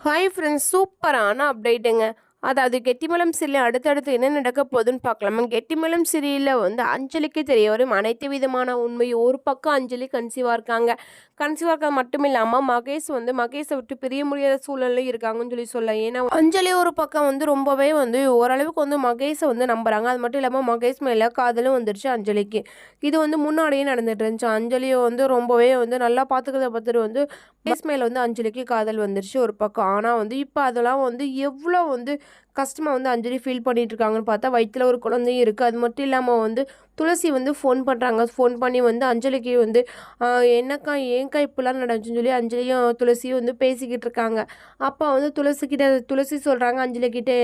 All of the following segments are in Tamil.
ஹாய் ஃப்ரெண்ட்ஸ் சூப்பரான அப்டேட்டுங்க அதாவது கெட்டிமலம் சீரியல் அடுத்தடுத்து என்ன நடக்க போகுதுன்னு பார்க்கலாமா? கெட்டிமலம் சீரியலில் வந்து அஞ்சலிக்கு தெரிய வரும் அனைத்து விதமான உண்மை ஒரு பக்கம் அஞ்சலி கன்சீவாக இருக்காங்க. கன்சீவாக இருக்க மட்டும் இல்லாமல் மகேஷ் வந்து மகேஷை விட்டு பிரிய முடியாத சூழலும் இருக்காங்கன்னு சொல்லி சொல்ல ஏன்னா அஞ்சலி ஒரு பக்கம் வந்து ரொம்பவே வந்து ஓரளவுக்கு வந்து மகேஷை வந்து நம்புகிறாங்க அது மட்டும் இல்லாமல் மகேஷ் மேலே காதலும் வந்துருச்சு அஞ்சலிக்கு. இது வந்து முன்னாடியே நடந்துட்டு இருந்துச்சு. அஞ்சலியை வந்து ரொம்பவே வந்து நல்லா பார்த்துக்கிறத பார்த்துட்டு வந்து மகேஷ் மேலே வந்து அஞ்சலிக்கு காதல் வந்துருச்சு ஒரு பக்கம். ஆனால் வந்து இப்போ அதெல்லாம் வந்து எவ்வளோ வந்து கஷ்டமாக வந்து அஞ்சலி ஃபீல் பண்ணிகிட்ருக்காங்கன்னு பார்த்தா வயிற்றில் ஒரு குழந்தையும் இருக்குது அது மட்டும் இல்லாமல் வந்து துளசி வந்து ஃபோன் பண்ணுறாங்க ஃபோன் பண்ணி வந்து அஞ்சலிக்கு வந்து என்னக்கா ஏன்க்கா இப்படிலாம் நடந்துச்சுன்னு சொல்லி அஞ்சலியும் துளசியும் வந்து பேசிக்கிட்டு இருக்காங்க. அப்பா வந்து துளசிக்கிட்ட துளசி சொல்கிறாங்க அஞ்சலிக்கிட்டே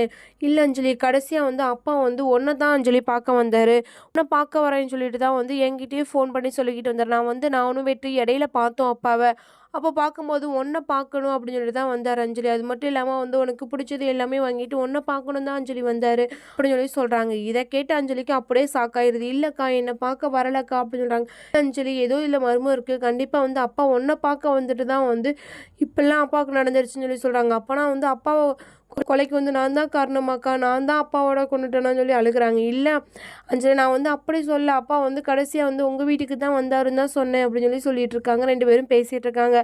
இல்லை அஞ்சலி கடைசியாக வந்து அப்பா வந்து ஒன்றை தான் அஞ்சலி பார்க்க வந்தார். உன்னை பார்க்க வரேன்னு சொல்லிட்டு தான் வந்து என்கிட்டயே ஃபோன் பண்ணி சொல்லிக்கிட்டு வந்தார். நான் வந்து நானும் வெற்றி இடையில பார்த்தோம் அப்பாவை. அப்போ பார்க்கும்போது ஒன்றை பார்க்கணும் அப்படின்னு சொல்லிட்டு தான் வந்தார் அஞ்சலி. அது மட்டும் இல்லாமல் வந்து உனக்கு பிடிச்சது எல்லாமே வாங்கிட்டு ஒன்றை பார்க்கணும் தான் அஞ்சலி வந்தார் அப்படின்னு சொல்லி சொல்கிறாங்க இதை கேட்டு அஞ்சலிக்கு அப்படியே சாக்காயிருது. இல்லைக்கா என்னை பார்க்க வரலக்கா அப்படின்னு சொல்கிறாங்க அஞ்சலி ஏதோ இல்லை மர்மம் இருக்குது கண்டிப்பாக வந்து அப்பா ஒன்றை பார்க்க வந்துட்டு தான் வந்து இப்பெல்லாம் அப்பாவுக்கு நடந்துருச்சுன்னு சொல்லி சொல்கிறாங்க அப்போனா வந்து அப்பாவை கொலைக்கு வந்து நான் தான் காரணமாக்கா நான் தான் அப்பாவோட கொண்டுட்டேன்னு சொல்லி அழுகுறாங்க. இல்லை அஞ்சலி நான் வந்து அப்படி சொல்ல அப்பா வந்து கடைசியாக வந்து உங்கள் வீட்டுக்கு தான் வந்தாருன்னு தான் சொன்னேன் அப்படின்னு சொல்லி சொல்லிட்டு இருக்காங்க. ரெண்டு பேரும் பேசிகிட்டு இருக்காங்க.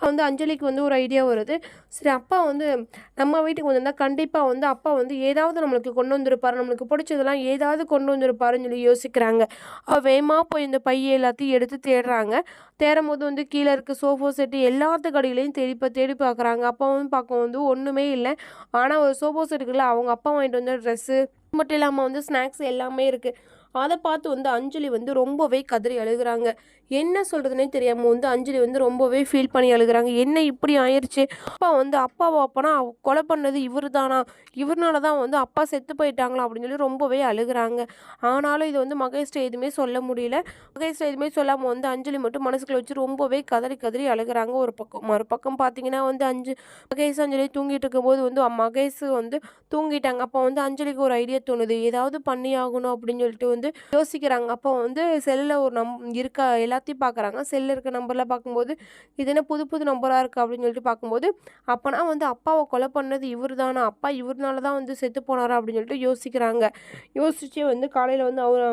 வந்து அஞ்சலிக்கு வந்து ஒரு ஐடியா வருது. சரி அப்பா வந்து நம்ம வீட்டுக்கு வந்திருந்தால் கண்டிப்பாக வந்து அப்பா வந்து ஏதாவது நம்மளுக்கு கொண்டு வந்திருப்பார். நம்மளுக்கு பிடிச்சதெல்லாம் ஏதாவது கொண்டு வந்திருப்பாருன்னு சொல்லி யோசிக்கிறாங்க. வேகமாக போய் இந்த பையை எல்லாத்தையும் எடுத்து தேடுறாங்க. தேடும் போது வந்து கீழே இருக்க சோஃபா செட்டு எல்லாத்து கடையிலையும் தேடி பா- தேடி பார்க்குறாங்க அப்பா வந்து பார்க்க வந்து ஒன்றுமே இல்லை. ஆனால் ஒரு சோஃபா செட்டுக்குள்ளே அவங்க அப்பா வாங்கிட்டு வந்த ட்ரெஸ்ஸு மட்டும் இல்லாமல் வந்து ஸ்நாக்ஸ் எல்லாமே இருக்குது அதை பார்த்து வந்து அஞ்சலி வந்து ரொம்பவே கதறி அழுகுறாங்க. என்ன சொல்கிறதுனே தெரியாமல் வந்து அஞ்சலி வந்து ரொம்பவே ஃபீல் பண்ணி அழுகுறாங்க. என்ன இப்படி ஆயிடுச்சு அப்பா வந்து அப்பாவை அப்பனா கொலை பண்ணது இவர் தானா இவர்னால தான் வந்து அப்பா செத்து போயிட்டாங்களா? அப்படின்னு சொல்லி ரொம்பவே அழுகுறாங்க. ஆனாலும் இது வந்து மகேஷ்ட எதுவுமே சொல்ல முடியல. மகேஷ்ட எதுவுமே சொல்லாமல் வந்து அஞ்சலி மட்டும் மனசுக்குள்ள வச்சு ரொம்பவே கதறி கதறி அழுகுறாங்க. ஒரு பக்கம் மறுபக்கம் பார்த்தீங்கன்னா வந்து அஞ்சு மகேஷ் அஞ்சலி தூங்கிட்டு இருக்கும்போது வந்து மகேஷ் வந்து தூங்கிட்டாங்க. அப்போ வந்து அஞ்சலிக்கு ஒரு ஐடியா தோணுது. ஏதாவது பண்ணி ஆகணும் அப்படின்னு சொல்லிட்டு வந்து யோசிக்கிறாங்க. அப்போ வந்து செல்லில் ஒரு நம் இருக்க எல்லாத்தையும் பார்க்குறாங்க செல்லில் இருக்க நம்பர்லாம் பார்க்கும்போது இது என்ன புது புது நம்பராக இருக்குது அப்படின்னு சொல்லிட்டு பார்க்கும்போது அப்போனா வந்து அப்பாவை கொலை பண்ணது இவர் தானா அப்பா இவர்னால தான் வந்து செத்து போனாரா? அப்படின்னு சொல்லிட்டு யோசிக்கிறாங்க. யோசிச்சு வந்து காலையில் வந்து அவர்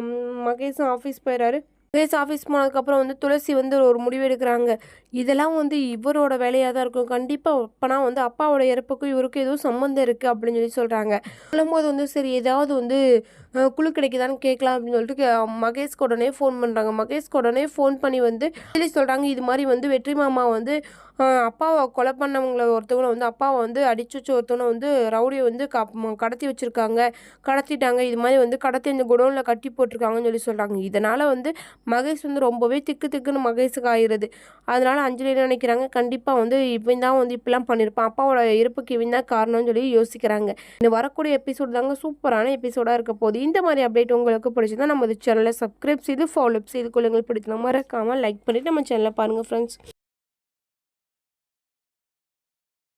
மகேஷும் ஆஃபீஸ் போயிடுறாரு மகேஷ் ஆஃபீஸ் போனதுக்கப்புறம் வந்து துளசி வந்து ஒரு முடிவு எடுக்கிறாங்க. இதெல்லாம் வந்து இவரோட வேலையாக தான் இருக்கும். கண்டிப்பாக அப்போனா வந்து அப்பாவோட இறப்புக்கும் இவருக்கும் ஏதோ சம்மந்தம் இருக்குது அப்படின்னு சொல்லி சொல்கிறாங்க சொல்லும்போது வந்து சரி ஏதாவது வந்து குழு கிடைக்குதான்னு கேட்கலாம் அப்படின்னு சொல்லிட்டு கே- மகேஷ்க்கு உடனே ஃபோன் பண்ணுறாங்க மகேஷ்க்கு உடனே ஃபோன் பண்ணி வந்து சொல்லி சொல்கிறாங்க இது மாதிரி வந்து வெற்றி மாமா வந்து அப்பாவை கொலை பண்ணவங்கள ஒருத்தவங்களை வந்து அப்பாவை வந்து அடிச்சு வச்சு ஒருத்தவனை வந்து ரவுடியை வந்து க கடத்தி வச்சுருக்காங்க. கடத்திட்டாங்க. இது மாதிரி வந்து கடத்தி இந்த குடோனில் கட்டி போட்டிருக்காங்கன்னு சொல்லி சொல்கிறாங்க இதனால் வந்து மகேஷ் வந்து ரொம்பவே திக்கு திக்குன்னு மகேஷுக்கு ஆயிடுது. அதனால் அஞ்சலின்னு நினைக்கிறாங்க. கண்டிப்பாக வந்து இவன் தான் வந்து இப்படிலாம் பண்ணியிருப்பான் அப்பாவோட இறப்புக்கு இவன் தான் காரணம்னு சொல்லி யோசிக்கிறாங்க. இந்த வரக்கூடிய எபிசோடு தாங்க சூப்பரான எபிசோடாக இருக்க போகுது. இந்த மாதிரி அப்டேட் உங்களுக்கு பிடிச்சதா நம்ம சேனலை சப்ஸ்கிரைப் செய்து ஃபாலோ செய்து கொள்ளுங்கள். பிடிக்கலாம் மறக்காமல் லைக் பண்ணிவிட்டு நம்ம சேனலை பாருங்கள் ஃப்ரெண்ட்ஸ்